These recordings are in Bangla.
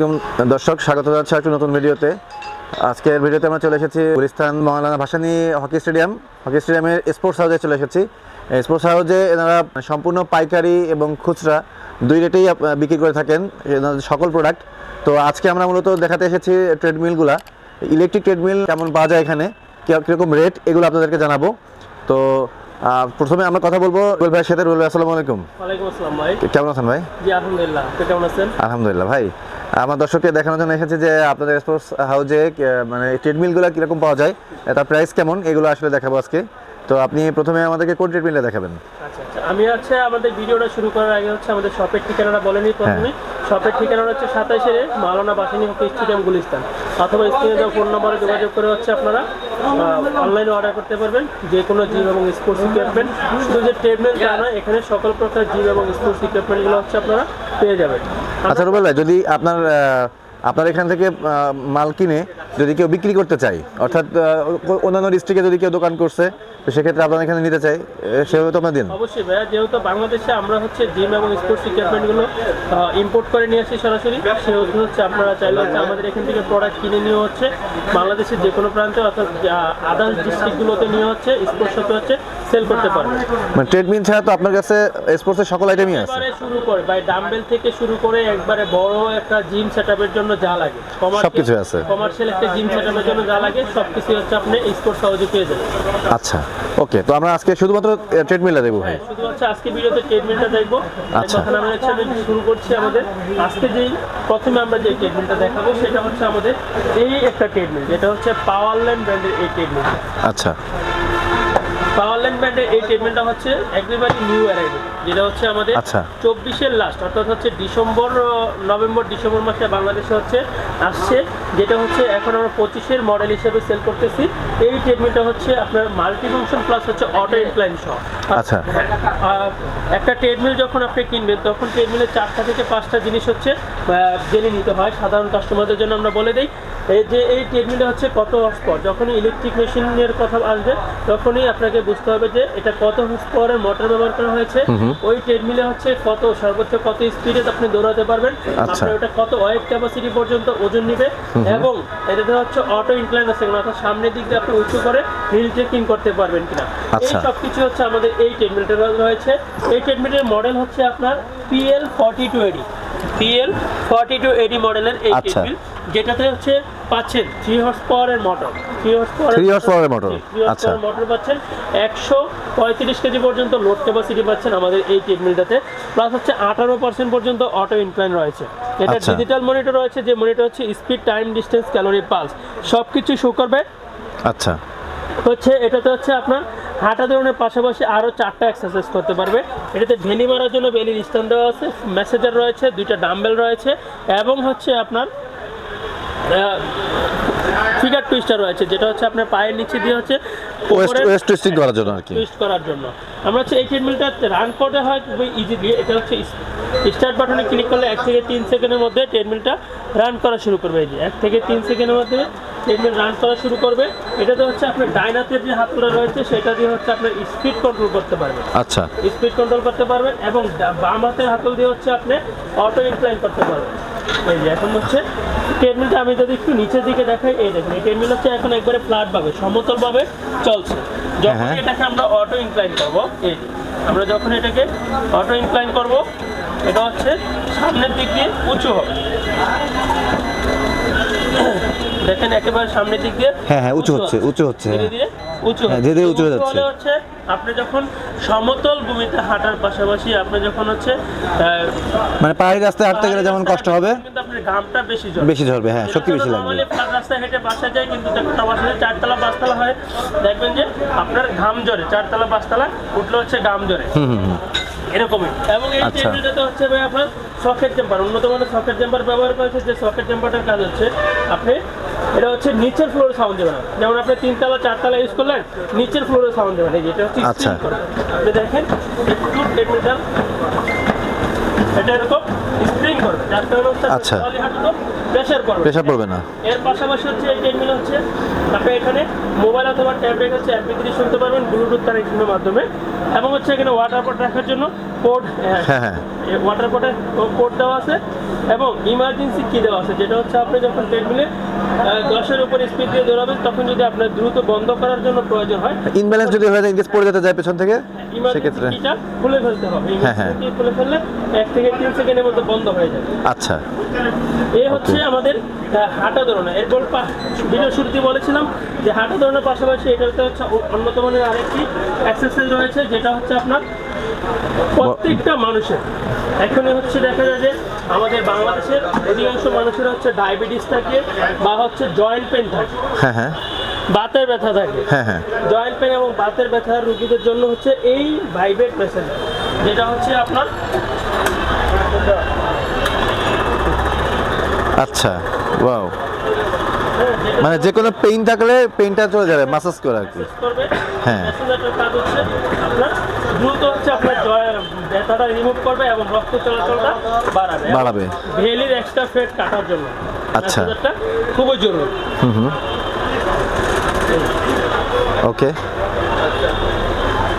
আলাইকুম দর্শক স্বাগত জানাচ্ছি একটা নতুন ভিডিওতে। আজকের ভিডিওতে আমরা চলে এসেছি Gulistan Maulana Bhasani hockey stadium. Hockey স্টেডিয়ামের স্পোর্টস হাউসে চলে এসেছি। স্পোর্টস হাউসে এনারা সম্পূর্ণ পাইকারি এবং খুচরা দুই রেটেই বিক্রি করে থাকেন সকল প্রোডাক্ট তো আজকে আমরা মূলত দেখাতে এসেছি ট্রেডমিলগুলা ইলেকট্রিক ট্রেডমিল কেমন পাওয়া যায় এখানে? কীরকম রেট এগুলো আপনাদেরকে জানাব। তো প্রথমে আমরা কথা বলব রুবেল ভাইয়ের সাথে। রুবেল ভাই আসসালামু আলাইকুম। ওয়ালাইকুম আসসালাম ভাই। কেমন আছেন ভাই? জি আলহামদুলিল্লাহ। কেমন আছেন? আলহামদুলিল্লাহ ভাই। আমার দর্শককে দেখানোর জন্য এসেছে যে আপনাদের স্পোর্টস হাউজে মানে ট্রেডমিলগুলো কীরকম পাওয়া যায় তার প্রাইস কেমন এগুলো আসলে দেখাবো আজকে। তো আপনি প্রথমে আমাদেরকে কোন ট্রেডমিলটা দেখাবেন? আচ্ছা আচ্ছা। আমি হচ্ছে আমাদের ভিডিওটা শুরু করার আগে হচ্ছে আমাদের শপের ঠিকানাটা বলেনি প্রথমে শপের ঠিকানাটা হচ্ছে সাতাইশে মালানা বাসিনী হকি স্টেডিয়াম গুলিস্তান। অথবা স্ক্রিনে দেওয়া ফোন নম্বরে যোগাযোগ করে হচ্ছে আপনারা অনলাইনে অর্ডার করতে পারবেন। যে কোনো জিম এবং স্পোর্টস ইকুইপমেন্ট শুধু যে ট্রেডমিল তা নয় এখানে সকল প্রকার জিম এবং স্পোর্টস ইকুইপমেন্টগুলো হচ্ছে আপনারা পেয়ে যাবেন আচ্ছা রুবেল ভাই যদি আপনার আপনার এখান থেকে মাল কিনে যদি কেউ বিক্রি করতে চায় অর্থাৎ অন্যান্য ডিস্ট্রিক্টে যদি কেউ দোকান করছে তো সেক্ষেত্রে আপনার এখানে নিতে চাই সেভাবে তো আপনার দিন। অবশ্যই ভাইয়া যেহেতু বাংলাদেশে আমরা হচ্ছে জিম এবং স্পোর্টস ইকুইপমেন্টগুলো ইম্পোর্ট করে নিয়ে আসি সরাসরি সেহেতু হচ্ছে আপনারা চাইলে হচ্ছে আমাদের এখান থেকে প্রোডাক্ট কিনে নিয়ে হচ্ছে। বাংলাদেশের যে কোনো প্রান্তে অর্থাৎ আদার্স ডিস্ট্রিক্টগুলোতে নিয়ে হচ্ছে স্পোর্টস হতে হচ্ছে। সেল করতে পারবেন মানে ট্রেডমিল ছাড়া তো আপনার কাছে স্পোর্টসের সকল আইটেমই আছে। একবারে শুরু করে বাই ডাম্বেল থেকে শুরু করে একবারে বড় একটা জিম সেটআপের জন্য যা লাগে। সবকিছু আছে। কমার্শিয়াল একটা জিম সেটআপের জন্য যা লাগে সবকিছু হচ্ছে আপনি স্পোর্টস হাউসে পেয়ে যাবেন। আচ্ছা ওকে তো আমরা আজকে শুধুমাত্র ট্রেডমিলটা দেবো ভাই। হ্যাঁ, শুধু হচ্ছে আজকে ভিডিওতে ট্রিটমেন্টটা দেখব। আচ্ছা। তখন আমরা হচ্ছে শুরু করছি আমাদের। আজকে যেই প্রথমে আমরা যে ট্রিটমেন্টটা দেখাবো সেটা হচ্ছে আমাদের এই একটা ট্রিটমেন্ট যেটা হচ্ছে পাওয়ারল্যান্ড ব্র্যান্ডের এই ট্রিটমেন্ট আচ্ছা। পাওয়ারল্যান্ড এই ট্রিটমেন্টটা হচ্ছে একেবারে নিউ অ্যারাইভেল যেটা হচ্ছে আমাদের আচ্ছা। চব্বিশের লাস্ট অর্থাৎ হচ্ছে ডিসেম্বর নভেম্বর ডিসেম্বর মাসে বাংলাদেশে হচ্ছে আসছে যেটা হচ্ছে এখন আমরা পঁচিশের মডেল হিসেবে সেল করতেছি। এই ট্রিটমেন্টটা হচ্ছে আপনার মাল্টি ফাংশন প্লাস হচ্ছে অটো ইনক্লাইন সহ। আচ্ছা। একটা ট্রেডমিল যখন আপনি কিনবেন তখন ট্রেডমিলের চারটা থেকে পাঁচটা জিনিস হচ্ছে জেনে নিতে হয়। সাধারণ কাস্টমারদের জন্য আমরা বলে দিই এই যে এই ট্রেডমিলটা হচ্ছে কত হর্স পাওয়ার যখনই ইলেকট্রিক মেশিনের কথা আসবে তখনই আপনাকে বুঝতে হবে যে এটা কত হর্স মোটর ব্যবহার করা হয়েছে। ওই ট্রেডমিলে হচ্ছে কত সর্বোচ্চ কত স্পিডে আপনি দৌড়াতে পারবেন। আচ্ছা। আপনার ওটা কত ওয়েট ক্যাপাসিটি পর্যন্ত ওজন নিবে এবং এটাতে হচ্ছে অটো ইনক্লাইন আছে অর্থাৎ সামনের দিক দিয়ে আপনি উঁচু করে হিল চেকিং করতে পারবেন কিনা। এই আচ্ছা। সব কিছু হচ্ছে আমাদের এই ট্রেডমিলটা রয়েছে। এই ট্রেডমিলের মডেল হচ্ছে আপনার PL forty two AD PL forty two AD মডেলের এই আচ্ছা। ট্রেডমিল যেটাতে হচ্ছে পাচ্ছেন থ্রি হর্স পাওয়ারের motor three horse power horsepower এর motor, আচ্ছা। মোটর পাচ্ছেন একশো পঁয়ত্রিশ কেজি পর্যন্ত লোড ক্যাপাসিটি পাচ্ছেন আমাদের এই ট্রেডমিলটাতে প্লাস হচ্ছে আঠারো পার্সেন্ট পর্যন্ত অটো ইনক্লাইন রয়েছে। এটা আচ্ছা। ডিজিটাল মনিটর রয়েছে যে মনিটর হচ্ছে speed time distance calorie pulse সব কিছু শো করবে। আচ্ছা। হচ্ছে এটাতে হচ্ছে আপনার হাঁটা দৌড়ানোর পাশাপাশি আরও চারটা এক্সারসাইজ করতে পারবে। এটাতে ভেলি মারার জন্য বেলির স্ট্যান্ড দেওয়া আছে মেসেজার রয়েছে দুইটা ডাম্বেল রয়েছে এবং হচ্ছে আপনার ফিগার টুইস্টার রয়েছে যেটা হচ্ছে আপনার পায়ের নিচে দিয়ে হচ্ছে ওয়েস্ট টুইস্টিং করার জন্য আর কি। টুইস্ট করার জন্য। আমরা হচ্ছে এই ট্রেডমিলটা রান করতে হয় খুবই ইজিলি এটা হচ্ছে স্টার্ট বাটনে ক্লিক করলে এক থেকে তিন সেকেন্ডের মধ্যে ট্রেডমিলটা রান করা শুরু করবে এই যে এক থেকে তিন সেকেন্ডের মধ্যে ট্রেডমিল রান করা শুরু করবে। এটাতে হচ্ছে আপনার ডাইনাতের যে হাতগুলো রয়েছে সেটা দিয়ে হচ্ছে আপনার স্পিড কন্ট্রোল করতে পারবেন আচ্ছা। স্পিড কন্ট্রোল করতে পারবেন এবং বাম হাতের হাতল দিয়ে হচ্ছে আপনি অটো ইনক্লাইন করতে পারবেন। এই যে এখন হচ্ছে ট্রেডমিলটা আমি যদি একটু নিচের দিকে দেখাই এই দেখুন এই ট্রেডমিল হচ্ছে এখন একবারে ফ্ল্যাট ভাবে সমতল ভাবে চলছে যখন হ্যাঁ। এটাকে আমরা অটো ইনক্লাইন করব এই আমরা যখন এটাকে অটো ইনক্লাইন করব এটা হচ্ছে সামনের দিক দিয়ে উঁচু হবে দেখেন একেবারে সামনের দিক দিয়ে হ্যাঁ, হ্যাঁ, উঁচু হচ্ছে, উঁচু হচ্ছে, ধীরে হ্যাঁ। ধীরে উঁচু হ্যাঁ, ধীরে ধীরে উঁচু হয়ে যাচ্ছে। হচ্ছে আপনি যখন সমতল ভূমিতে হাঁটার পাশাপাশি আপনি যখন হচ্ছে মানে পাহাড়ি রাস্তায় হাঁটতে গেলে যেমন কষ্ট হবে কিন্তু আপনার ঘামটা বেশি ঝরবে বেশি ঝরবে হ্যাঁ শক্তি বেশি লাগবে ফ্ল্যাট রাস্তায় হেঁটে বাসা যায় কিন্তু দেখুন আমার সাথে চারতলা পাঁচতলা হয় দেখবেন যে আপনার ঘাম জ্বরে চারতলা পাঁচতলা উঠলে হচ্ছে ঘাম জ্বরে হুম হুম হুম। এরকমই এবং এই আচ্ছা। টেবিলটাতে হচ্ছে ভাই আপনার সকেট চেম্বার উন্নত মানের সকেট চেম্বার ব্যবহার করেছে যে সকেট চেম্বারটার কাজ হচ্ছে আপনি এটা হচ্ছে নিচের ফ্লোরে সাউন্ড দেবে না। যেমন আপনি তিনতলা চারতলা ইউজ করলেন নিচের ফ্লোরে সাউন্ড দেবে না যেটা হচ্ছে আচ্ছা। আপনি দেখেন একটু টেকনিক্যাল এটা এরকম স্প্রিং করবে যার কারণে আচ্ছা। প্রেশার করবে। প্রেশার পড়বে না। এর পাশাপাশি হচ্ছে এই ট্রেডমিল হচ্ছে আপনি এখানে মোবাইল অথবা ট্যাবলেট হচ্ছে অ্যাপি দিয়ে শুনতে পারবেন ব্লুটুথ কানেকশনের মাধ্যমে। এবং হচ্ছে এখানে ওয়াটার পট রাখার জন্য কোড হ্যাঁ হ্যাঁ ওয়াটার পটের কোড দেওয়া আছে। এবং ইমার্জেন্সি কি দেওয়া আছে যেটা হচ্ছে আপনি যখন ট্রেডমিলে দশের উপর স্পিড দিয়ে দৌড়াবেন তখন যদি আপনার দ্রুত বন্ধ করার জন্য প্রয়োজন হয় ইনব্যালেন্স যদি হয়ে যায় ইনকেস পড়ে যেতে যায় পেছন থেকে সেক্ষেত্রে। কিটা খুলে ফেলতে হবে। হ্যাঁ, হ্যাঁ। খুলে ফেললে এক থেকে তিন সেকেন্ডের মধ্যে বন্ধ হয়ে যাবে আচ্ছা। এই হচ্ছে আমাদের হাঁটা দৌড়ানো এরপর ভিডিও শুরুতে বলেছিলাম যে হাঁটা দৌড়ানোর পাশাপাশি এটাতে হচ্ছে অন্যতম আরেকটি এক্সারসাইজ রয়েছে যেটা হচ্ছে আপনার প্রত্যেকটা মানুষের। এখনই হচ্ছে দেখা যায় যে আমাদের বাংলাদেশের অধিকাংশ মানুষের হচ্ছে ডায়াবেটিস থাকে বা হচ্ছে জয়েন্ট পেন থাকে। হ্যাঁ হ্যাঁ। বাতের ব্যথা থাকে। হ্যাঁ হ্যাঁ। জয়েন্ট পেন এবং বাতের ব্যথার রোগীদের জন্য হচ্ছে এই ভাইব্রেট মেশিন যেটা হচ্ছে আপনার আচ্ছা ওয়াও মানে যে কোনো পেইন থাকলে পেইনটা চলে যাবে মাসাজ করে আর কি হ্যাঁ। হচ্ছে আপনার রিমুভ করবে এবং চলাচলটা বাড়াবে বাড়াবে। ভেলির এক্সট্রা কাটার জন্য আচ্ছা। খুবই হুম হুম ওকে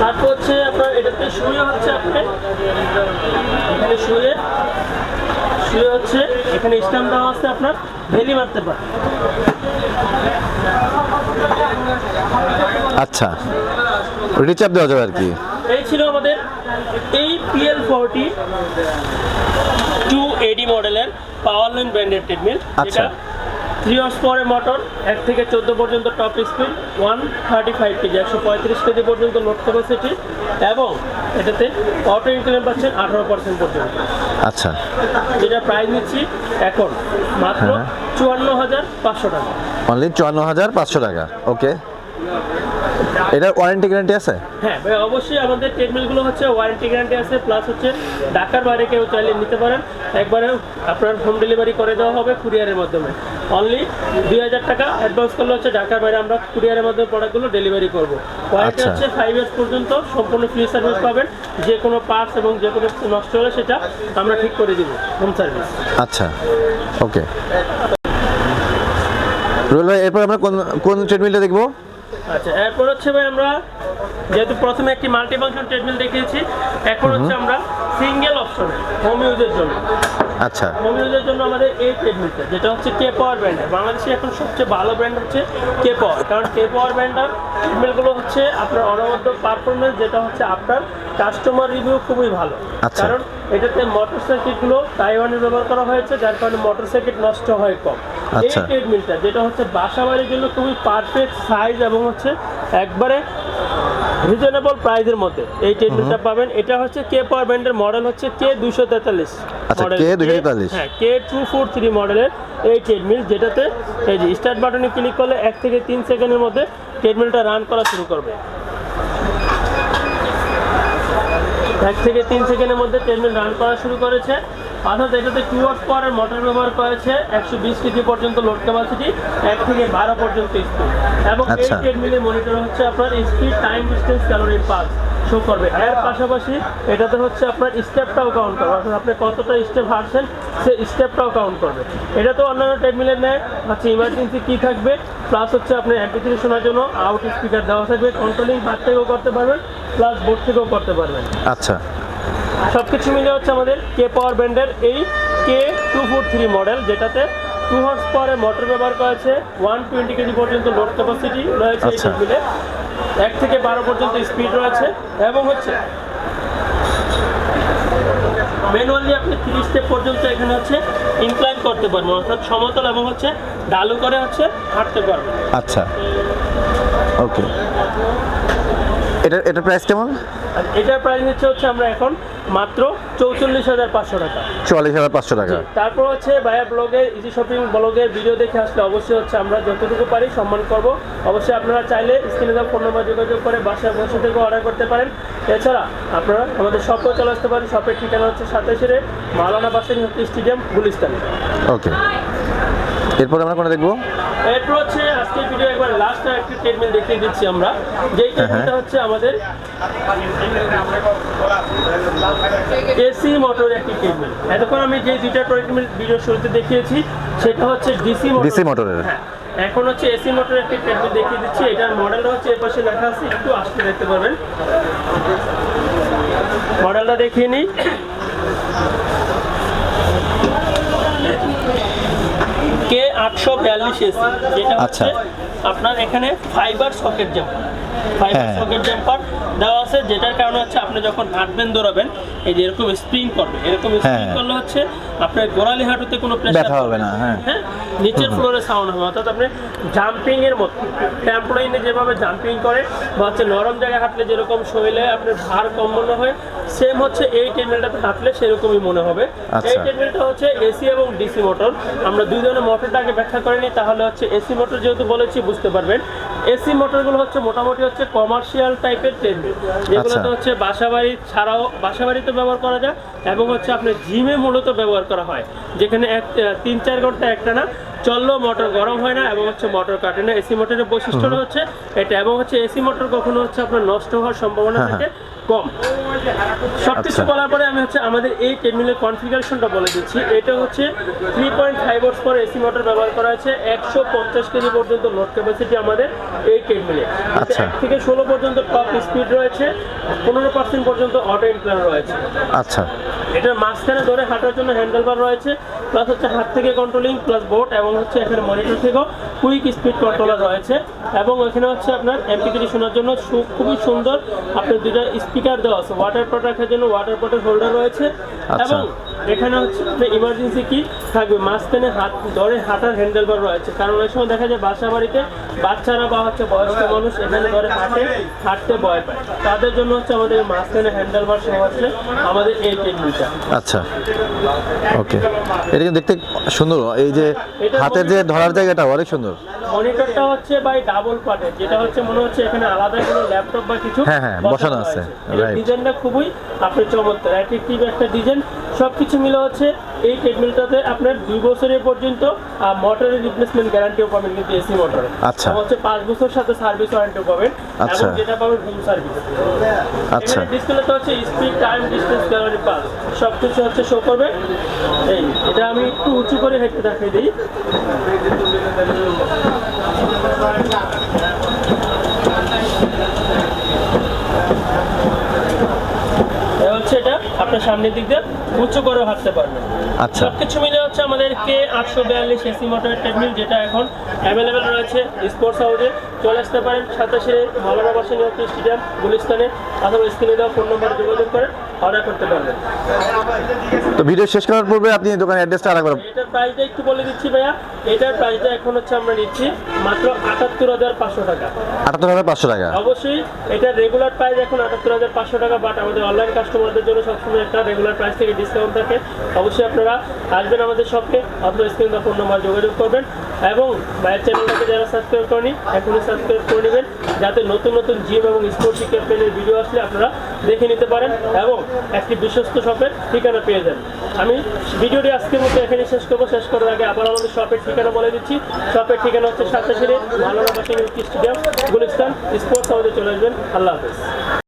তারপর হচ্ছে আপনার, এটাতে হচ্ছে শুয়ে শুয়ে হচ্ছে। এখানে স্ট্যাম্প দেওয়া আছে আপনার ভেলি মারতে পারে। আচ্ছা রিচার্জ দেওয়া যাবে আর কি? এই ছিল আমাদের এই পিএল ফোরটি টু এডি মডেলের পাওয়ার লাইন ব্র্যান্ডেড ট্রেডমিল আচ্ছা। থ্রি হর্স পাওয়ারের মোটর এক থেকে চোদ্দ পর্যন্ত top speed one thirty five kg একশো পঁয়ত্রিশ কেজি পর্যন্ত লোড ক্যাপাসিটি এবং এটাতে অটো ইনক্লেম পাচ্ছেন আঠারো পার্সেন্ট পর্যন্ত। আচ্ছা। যেটা প্রাইস নিচ্ছি এখন মাত্র হ্যাঁ। চুয়ান্ন হাজার পাঁচশো টাকা। অনলি চুয়ান্ন হাজার পাঁচশো টাকা ওকে এটার ওয়ারেন্টি গ্যারান্টি আছে? হ্যাঁ ভাই অবশ্যই আমাদের ট্রেডমিলগুলো হচ্ছে ওয়ারেন্টি গ্যারান্টি আছে প্লাস হচ্ছে ঢাকার বাইরে কেউ চাইলে নিতে পারেন। একবারে আপনার হোম ডেলিভারি করে দেওয়া হবে কুরিয়ারের মাধ্যমে। অনলি দুই হাজার টাকা অ্যাডভান্স করলে হচ্ছে ঢাকার বাইরে আমরা কুরিয়ারের মাধ্যমে প্রোডাক্টগুলো ডেলিভারি করব। ওয়ারেন্টি আচ্ছা। হচ্ছে ফাইভ ইয়ার্স পর্যন্ত সম্পূর্ণ ফ্রি সার্ভিস পাবেন। যে কোনো পার্টস এবং যে কোনো নষ্ট হলে সেটা আমরা ঠিক করে দিব হোম সার্ভিস আচ্ছা ওকে রুল ভাই এরপর আমরা কোন কোন ট্রেডমিলটা দেখব? আচ্ছা এরপর হচ্ছে ভাই আমরা যেহেতু প্রথমে একটি মাল্টি ফাংশন ট্রেডমিল দেখিয়েছি এখন হচ্ছে আমরা সিঙ্গেল অপশনে হোম ইউজের জন্য। আচ্ছা। হোম ইউজের জন্য আমাদের এই ট্রেডমিলটা যেটা হচ্ছে কে পাওয়ার ব্র্যান্ডের বাংলাদেশে এখন সবচেয়ে ভালো ব্র্যান্ড হচ্ছে কে পাওয়ার কারণ কে পাওয়ার ব্র্যান্ডের ট্রেডমিলগুলো হচ্ছে আপনার অনবদ্য পারফরমেন্স যেটা হচ্ছে আপনার কাস্টমার রিভিউ খুবই ভালো। আচ্ছা। কারণ এটাতে মোটর সাইকেলগুলো তাইওয়ানের ব্যবহার করা হয়েছে যার কারণে মোটর সাইকেল নষ্ট হয় কম। এই আচ্ছা। ট্রেডমিলটা যেটা হচ্ছে বাসা বাড়ির জন্য খুবই পারফেক্ট সাইজ এবং হচ্ছে একবারে রিজনেবল প্রাইসের মধ্যে। এই ট্রেডমিলটা পাবেন। এটা হচ্ছে কে পাওয়ার ব্র্যান্ডের মডেল হচ্ছে কে দুশো তেতাল্লিশ আচ্ছা, K243 হ্যাঁ কে টু ফোর থ্রি মডেলের এই ট্রেডমিল যেটাতে এই যে স্টার্ট বাটনে ক্লিক করলে এক থেকে তিন সেকেন্ডের মধ্যে ট্রেডমিলটা রান করা শুরু করবে। এক থেকে তিন সেকেন্ডের মধ্যে ট্রেডমিল রান করা শুরু করেছে। অর্থাৎ এটাতে টু ওয়াট পাওয়ারের মোটর ব্যবহার করেছে একশো বিশ কেজি পর্যন্ত লোড ক্যাপাসিটি এক থেকে বারো পর্যন্ত স্পিড এবং এই আচ্ছা। ট্রেডমিলের মনিটর হচ্ছে আপনার speed time distance calorie pulse show করবে। এর পাশাপাশি এটাতে হচ্ছে আপনার স্টেপটাও কাউন্ট করবে। অর্থাৎ আপনি কতটা স্টেপ হারছেন সে স্টেপটাও কাউন্ট করবে। এটা তো অন্যান্য ট্রেডমিলের নেয়। হচ্ছে ইমার্জেন্সি কী থাকবে? প্লাস হচ্ছে আপনি অ্যাম্পিথি শোনার জন্য আউট স্পিকার দেওয়া থাকবে। কন্ট্রোলিং হাত থেকেও করতে পারবেন প্লাস বোর্ড থেকেও করতে পারবেন। আচ্ছা। সব কিছু মিলে হচ্ছে আমাদের কে পাওয়ার ব্র্যান্ডের এই K two four three model যেটাতে টু হর্স পাওয়ারের মোটর ব্যবহার করেছে ওয়ান টোয়েন্টি কেজি পর্যন্ত লোড ক্যাপাসিটি রয়েছে এই আচ্ছা। ট্রেডমিলে এক থেকে বারো পর্যন্ত স্পিড রয়েছে এবং হচ্ছে ম্যানুয়ালি আপনি থ্রি স্টেপ পর্যন্ত এখানে হচ্ছে ইনক্লাইন করতে পারবেন অর্থাৎ সমতল এবং হচ্ছে ডালু করে হচ্ছে হাঁটতে পারবেন। আচ্ছা। ওকে এটা এটার প্রাইস কেমন? আর এটার প্রাইস হচ্ছে হচ্ছে আমরা এখন মাত্র চৌচল্লিশ হাজার পাঁচশো টাকা। চুয়াল্লিশ হাজার পাঁচশো টাকা। তারপর হচ্ছে ভাইয়া ব্লগের ইজি শপিং ব্লগের ভিডিও দেখে আসলে অবশ্যই হচ্ছে আমরা যতটুকু পারি সম্মান করব। অবশ্যই আপনারা চাইলে স্ক্রিনে দেওয়া ফোন নাম্বার যোগাযোগ করে বাসায় বসে থেকে অর্ডার করতে পারেন। এছাড়া আপনারা আমাদের শপও চলে আসতে পারেন। শপের ঠিকানা হচ্ছে সাতাশের মাওলানা বাসের স্টেডিয়াম গুলিস্তান। ওকে এরপর আমরা কোনটা দেখব? এরপর হচ্ছে আজকের ভিডিও একবার লাস্ট একটি ট্রেডমিল দেখিয়ে দিচ্ছি আমরা। যেই ট্রেডমিলটা হচ্ছে আমাদের এসি মোটর একটি ট্রেডমিল এতক্ষণ আমি যে দুইটা ট্রেডমিল ভিডিও শুরুতে দেখিয়েছি সেটা হচ্ছে ডিসি মোটর DC মোটরের। হ্যাঁ। এখন হচ্ছে এসি মোটর একটি ট্রেডমিল দেখিয়ে দিচ্ছি। এটার মডেলটা হচ্ছে এর পাশে লেখা আছে একটু আসতে দেখতে পারবেন। মডেলটা দেখিয়ে নিই কে আটশো বিয়াল্লিশ এসি যেটা আচ্ছা। হচ্ছে আপনার এখানে fibre socket jumper fibre. Socket jumper দেওয়া আছে যেটার কারণে হচ্ছে আপনি যখন হাঁটবেন দৌড়াবেন এই যে এরকম স্প্রিং করবে এরকম স্প্রিং হ্যাঁ। করলে হচ্ছে আপনার গোড়ালি হাঁটুতে কোনো প্রেশার হবে না, হ্যাঁ। হ্যাঁ নিচের ফ্লোরে সাউন্ড হবে অর্থাৎ আপনি জাম্পিং এর মতো ট্যাম্পোলাইনে যেভাবে জাম্পিং করে বা হচ্ছে নরম জায়গায় হাঁটলে যেরকম শরীরে আপনার ভার কম মনে হয় সেম হচ্ছে এই টেনমেলটাতে হাঁটলে সেরকমই মনে হবে। আচ্ছা। এই টেনমেলটা হচ্ছে এসি এবং ডিসি মোটর আমরা দুই ধরনের মোটরটা আগে ব্যাখ্যা করে নিই তাহলে হচ্ছে এসি মোটর যেহেতু বলেছি বুঝতে পারবেন। এসি মোটরগুলো হচ্ছে মোটামুটি হচ্ছে কমার্শিয়াল টাইপের ট্রেনমেল যেগুলোতে আচ্ছা। হচ্ছে বাসাবাড়ি ছাড়াও বাসাবাড়িতে ব্যবহার করা যায় এবং হচ্ছে আপনার জিমে মূলত ব্যবহার করা হয়। যেখানে এক তিন চার ঘণ্টা একটা না চললেও মোটর গরম হয় না এবং হচ্ছে মোটর কাটে না। এসি মোটরের বৈশিষ্ট্যটা হচ্ছে এটা এবং হচ্ছে এসি মোটর কখনো হচ্ছে আপনার নষ্ট হওয়ার সম্ভাবনা হ্যাঁ, থাকে। কম। সব কিছু বলার পরে আমি হচ্ছে আমাদের এই ট্রেডমিলের কনফিগারেশনটা বলে দিচ্ছি। এটা হচ্ছে three point five horse power AC motor ব্যবহার করা আছে একশো পঞ্চাশ কেজি পর্যন্ত লোড ক্যাপাসিটি আমাদের এই ট্রেডমিলে আচ্ছা। এক থেকে ষোলো পর্যন্ত টপ স্পিড রয়েছে। পনেরো পার্সেন্ট পর্যন্ত অটো ইনক্লার রয়েছে। আচ্ছা। এটার মাঝখানে ধরে হাঁটার জন্য হ্যান্ডেলবার রয়েছে প্লাস হচ্ছে হাত থেকে কন্ট্রোলিং প্লাস বোট এবং হচ্ছে এখানে মনিটর থেকেও কুইক স্পিড কন্ট্রোলার রয়েছে। এবং এখানে হচ্ছে আপনার এমপি থ্রি শোনার জন্য খুবই সুন্দর আপনার দুটা স্পিকার দেওয়া আছে। ওয়াটার প্রোডাক্টের জন্য ওয়াটার প্রোডাক্ট হোল্ডার রয়েছে। আচ্ছা। এবং এখানে হচ্ছে ইমার্জেন্সি কি থাকবে। মাঝখানে হাত ধরে হাঁটার হ্যান্ডেলবার রয়েছে। কারণ অনেক সময় দেখা যায় বাসা বাড়িতে বাচ্চারা বা হচ্ছে বয়স্ক মানুষ এখানে ধরে হাঁটে হাঁটতে ভয় পায়। তাদের জন্য হচ্ছে আমাদের মাঝখানে হ্যান্ডেলবার সহ হচ্ছে আমাদের এই টেকনিকটা আচ্ছা। ওকে। এটা কিন্তু দেখতে সুন্দর। এই যে হাতের যে ধরার জায়গাটা অনেক সুন্দর। মনিটরটা হচ্ছে বাই ডাবল পার্টের যেটা হচ্ছে মনে হচ্ছে এখানে আলাদা কোনো ল্যাপটপ বা কিছু হ্যাঁ, হ্যাঁ, বসানো আছে. ডিজাইনটা খুবই আপনার চমৎকার। অ্যাট্রাকটিভ একটা ডিজাইন সবকিছু মিলে হচ্ছে এই ট্রেডমিলটাতে আপনার দুই বছরের পর্যন্ত মোটরের রিপ্লেসমেন্ট গ্যারান্টিও পাবেন কিন্তু এসি মোটরে আচ্ছা। হচ্ছে পাঁচ বছর সাথে সার্ভিস ওয়ারেন্টিও পাবেন। আচ্ছা। এবং যেটা পাবেন হোম সার্ভিস আচ্ছা। ডিসপ্লেতে হচ্ছে speed time distance calorie pulse সব কিছু হচ্ছে শো করবে। এই এটা আমি একটু উঁচু করে হেঁটে দেখিয়ে দিই। হচ্ছে এটা আপনার সামনের দিক দিয়ে উচ্চ করে হাঁটতে পারবেন। আচ্ছা। সবকিছু মিলে হচ্ছে আমাদের কে আটশো বিয়াল্লিশ এসি মোটরের ট্রেডমিল যেটা এখন অ্যাভেলেবেল রয়েছে স্পোর্টস হাউসে চলে আসতে পারেন সাতাশে মালানা বাসানি হকি স্টেডিয়াম গুলিস্তানে। অথবা স্ক্রিনে দেওয়া ফোন নম্বরে যোগাযোগ করে অর্ডার করতে পারবেন। তো ভিডিও শেষ করার পূর্বে আপনি দোকানের অ্যাড্রেসটা আরেকবার এটার প্রাইসটা একটু বলে দিচ্ছি ভাইয়া। এটার প্রাইসটা এখন হচ্ছে আমরা নিচ্ছি মাত্র আটাত্তর হাজার পাঁচশো টাকা। আটাত্তর হাজার পাঁচশো টাকা? অবশ্যই এটা রেগুলার প্রাইস এখন আটাত্তর হাজার পাঁচশো টাকা বাট আমাদের অনলাইন কাস্টমারদের জন্য সবসময় একটা রেগুলার প্রাইস থেকে ডিসকাউন্ট থাকে। অবশ্যই আপনারা আসবেন আমাদের শপে অথবা স্ক্রিন বা ফোন নাম্বার যোগাযোগ করবেন। এবং ভাইয়ের চ্যানেলটাকে যারা সাবস্ক্রাইব করেনি, এখনই সাবস্ক্রাইব করে নেবেন। যাতে নতুন নতুন জিম এবং স্পোর্টস ইকুইপমেন্টের ভিডিও আসলে আপনারা দেখে নিতে পারেন এবং একটি বিশ্বস্ত শপের ঠিকানা পেয়ে যান। আমি ভিডিওটি আজকের মতো এখানে শেষ করব। শেষ করার আগে আবার আমাদের শপের ঠিকানা বলে দিচ্ছি। শপের ঠিকানা হচ্ছে সাতাশিরে ভালো স্টেডিয়াম গুলিস্তান স্পোর্টস হাউসে চলে আসবেন। আল্লাহ হাফেজ।